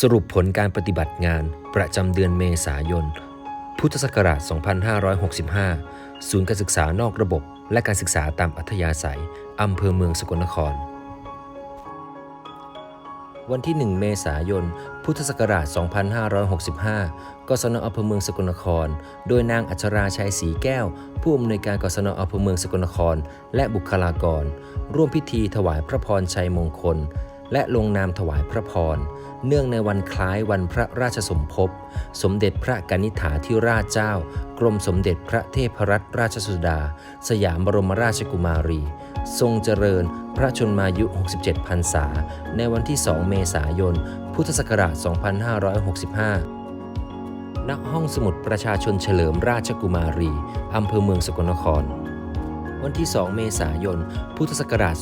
สรุปผลการปฏิบัติงานประจำเดือนเมษายน พุทธศักราช 2565 ศูนย์การศึกษานอกระบบ และการศึกษาตามอัธยาศัย อำเภอเมืองสกลนคร วันที่ 1 เมษายน พุทธศักราช 2565 กศนอำเภอเมืองสกลนคร โดยนางอัชราชัยศรีแก้ว ผู้อำนวยการกศนอำเภอเมืองสกลนคร และบุคลากร ร่วมพิธีถวายพระพรชัยมงคล และลงนามถวายพระพร เนื่องในวันคล้ายวันพระราชสมภพ สมเด็จพระกนิษฐาธิราชเจ้า กรมสมเด็จพระเทพรัตนราชสุดา สยามบรมราชกุมารี ทรงเจริญพระชนมายุ 67 พรรษา ในวันที่ 2 เมษายน พุทธศักราช 2565ณห้องสมุดประชาชนเฉลิมราชกุมารี อำเภอเมืองสกลนคร วันที่ 2 เมษายน พุทธศักราช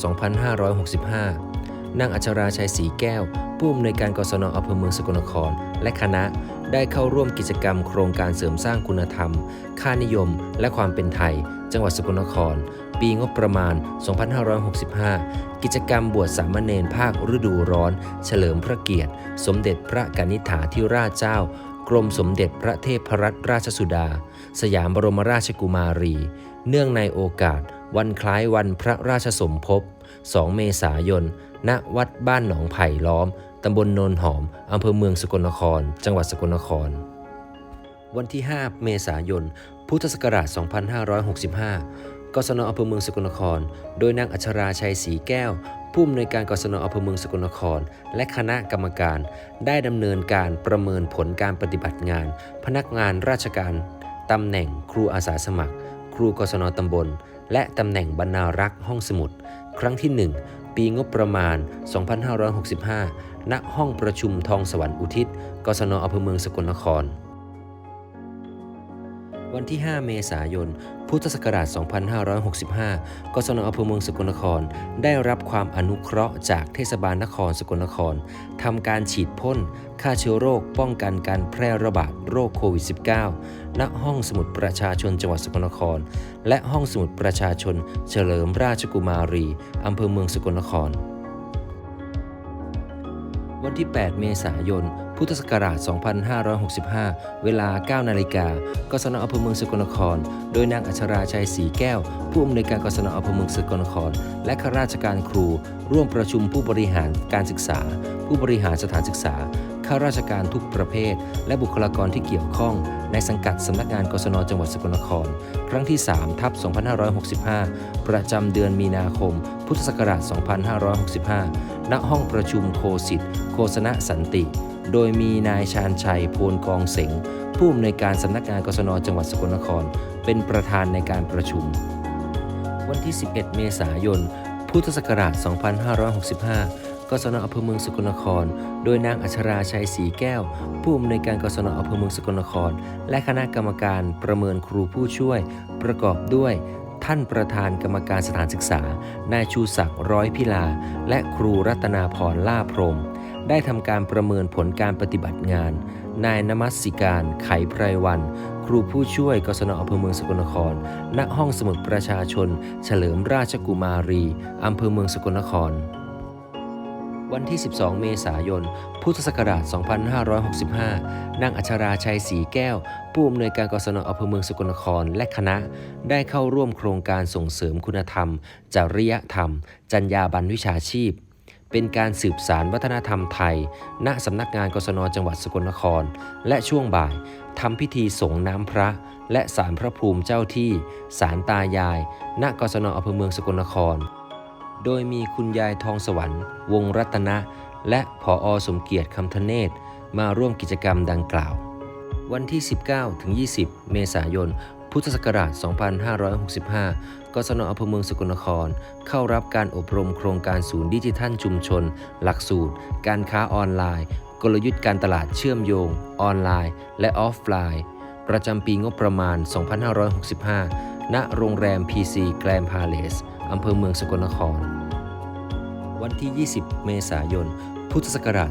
2565 นางอัชราชัยศรีแก้ว ผู้อำนวยการกศนอำเภอเมืองสกลนคร และคณะได้เข้าร่วมกิจกรรมโครงการเสริมสร้างคุณธรรม ค่านิยม และความเป็นไทย จังหวัดสกลนคร ปีงบประมาณ 2565 กิจกรรมบวชสามเณรภาคฤดูร้อน เฉลิมพระเกียรติ สมเด็จพระกนิษฐาธิราชเจ้ากรมสมเด็จพระเทพรัตนราชสุดา สยามบรมราชกุมารี เนื่องในโอกาส วันคล้ายวันพระราชสมภพ 2 เมษายน ณ วัดบ้านหนองไผ่ล้อม ตำบลโนนหอม อำเภอเมืองสกลนคร จังหวัดสกลนคร วันที่ 5 เมษายน พุทธศักราช 2565 กศนอำเภอเมืองสกลนคร โดยนางอัชราชัยศรีแก้ว ผู้อำนวยการกศนอำเภอเมืองสกลนคร และคณะกรรมการ ได้ดำเนินการประเมินผลการปฏิบัติงาน พนักงานราชการตำแหน่งครูอาสาสมัคร ครูกศนตำบล และตำแหน่งบรรณารักษ์ห้องสมุด ครั้งที่ 1 ปีงบประมาณ 2565 ณ ห้องประชุมทองสวรรค์อุทิศ กศนอำเภอเมืองสกลนคร วันที่ 5 เมษายน พุทธศักราช 2565กศนอำเภอเมืองสกลนคร ได้รับความอนุเคราะห์จากเทศบาลนครสกลนครทำการฉีดพ่นฆ่าเชื้อโรคป้องกันการแพร่ระบาดโรคโควิด -19 ณ ห้องสมุดประชาชนจังหวัดสกลนคร และห้องสมุดประชาชน เฉลิมราชกุมารีอำเภอเมืองสกลนคร วันที่ 8 เมษายน พุทธศักราช 2565 เวลา 9 นาฬิกากศนอำเภอเมืองสกลนคร โดยนางอัชราชัยศรีแก้ว ผู้อำนวยการกศนอำเภอเมืองสกลนคร และข้าราชการครู ร่วมประชุมผู้บริหารการศึกษา ผู้บริหารสถานศึกษาข้าราชการทุกประเภท และบุคลากรที่เกี่ยวข้อง ในสังกัดสำนักงานกศนจังหวัดสกลนคร ครั้งที่ 3 ทับ 2565 ประจำเดือนมีนาคม พุทธศักราช 2565 ณ ห้องประชุมโคสิทธิ์โฆษณสันติ โดยมีนายชาญชัยโพลกองเสงผู้อำนวยการสำนักงานกศนจังหวัดสกลนคร เป็นประธานในการประชุม วันที่ 11 เมษายน พุทธศักราช 2565 กศนอำเภอเมืองสกลนคร โดยนางอัชราชัยศรีแก้ว ผู้อำนวยการกศนอำเภอเมืองสกลนคร และคณะกรรมการประเมินครูผู้ช่วย ประกอบด้วย ท่านประธานกรรมการสถานศึกษา นายชูศักดิ์ร้อยพิลา และครูรัตนาพรล่าพรม ได้ทำการประเมินผลการปฏิบัติงาน นายนมัสสิการ ไขไพรวัน ครูผู้ช่วยกศนอำเภอเมืองสกลนคร ณ ห้องสมุดประชาชน เฉลิมราชกุมารี อำเภอเมืองสกลนคร วันที่ 12 เมษายน พุทธศักราช 2565 นางอัชราชัยศรีแก้ว ผู้อำนวยการกศนอำเภอเมืองสกลนครและคณะ ได้เข้าร่วมโครงการส่งเสริมคุณธรรม จริยธรรม จรรยาบรรณวิชาชีพ เป็นการสืบสารวัฒนธรรมไทย ณสำนักงานกศนจังหวัดสกลนคร และช่วงบ่ายทำพิธีสงน้ำพระ และสารพระภูมิเจ้าที่ สารตายาย ณกศนอำเภอเมืองสกลนคร โดยมีคุณยายทองสวรรค์ วงรัตนะ และผออสมเกียรติคำทเนศมาร่วมกิจกรรมดังกล่าว วันที่ 19ถึง20 เมษายน พุทธศักราช 2565กศนอำเภอเมืองสกลนคร เข้ารับการอบรมโครงการศูนย์ดิจิทัลชุมชน หลักสูตร การค้าออนไลน์ กลยุทธ์การตลาดเชื่อมโยง ออนไลน์ และออฟไลน์ ประจำปีงบประมาณ 2565 ณ โรงแรม PC Grand Palace อำเภอเมืองสกลนคร วันที่ 20 เมษายน พุทธศักราช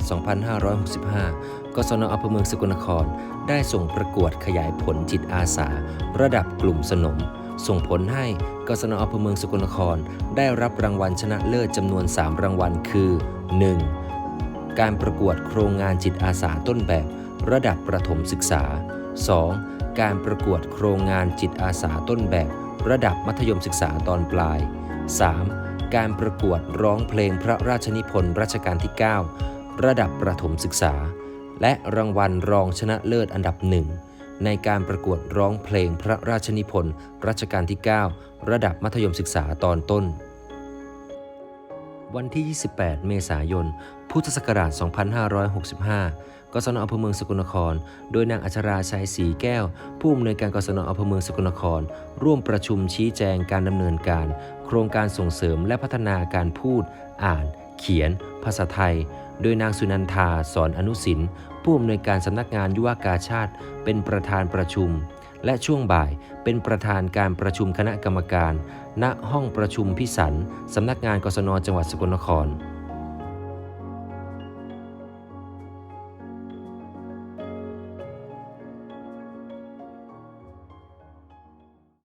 2565 กศนอำเภอเมืองสกลนคร ได้ส่งประกวดขยายผลจิตอาสา ระดับกลุ่มสนม ส่งผลให้กศนอำเภอเมืองสกลนคร ได้รับรางวัลชนะเลิศจำนวน 3 รางวัลคือ 1. การประกวดโครงงานจิตอาสาต้นแบบระดับประถมศึกษา 2. การประกวดโครงงานจิตอาสาต้นแบบ ระดับมัธยมศึกษาตอนปลาย 3. การประกวดร้องเพลงพระราชนิพนธ์รัชกาลที่ 9 ระดับประถมศึกษา และรางวัลรองชนะเลิศอันดับหนึ่งในการประกวดร้องเพลงพระราชนิพนธ์รัชกาลที่ 9 ระดับมัธยมศึกษาตอนต้น วันที่ 28 เมษายน พุทธศักราช 2565 กศนอำเภอเมืองสกลนคร โดยนางอัชราชัยศรีแก้ว ผู้อำนวยการกศนอำเภอเมืองสกลนคร ร่วมประชุมชี้แจงการดำเนินการ โครงการส่งเสริมและพัฒนาการพูด อ่าน เขียน ภาษาไทย โดยนางสุนันทาสอนอนุสินผู้อำนวยการสำนักงานยุวกาชาติ เป็นประธานประชุม และช่วงบ่ายเป็นประธานการประชุมคณะกรรมการ ณห้องประชุมพิสันสำนักงานกศนจังหวัดสกลนคร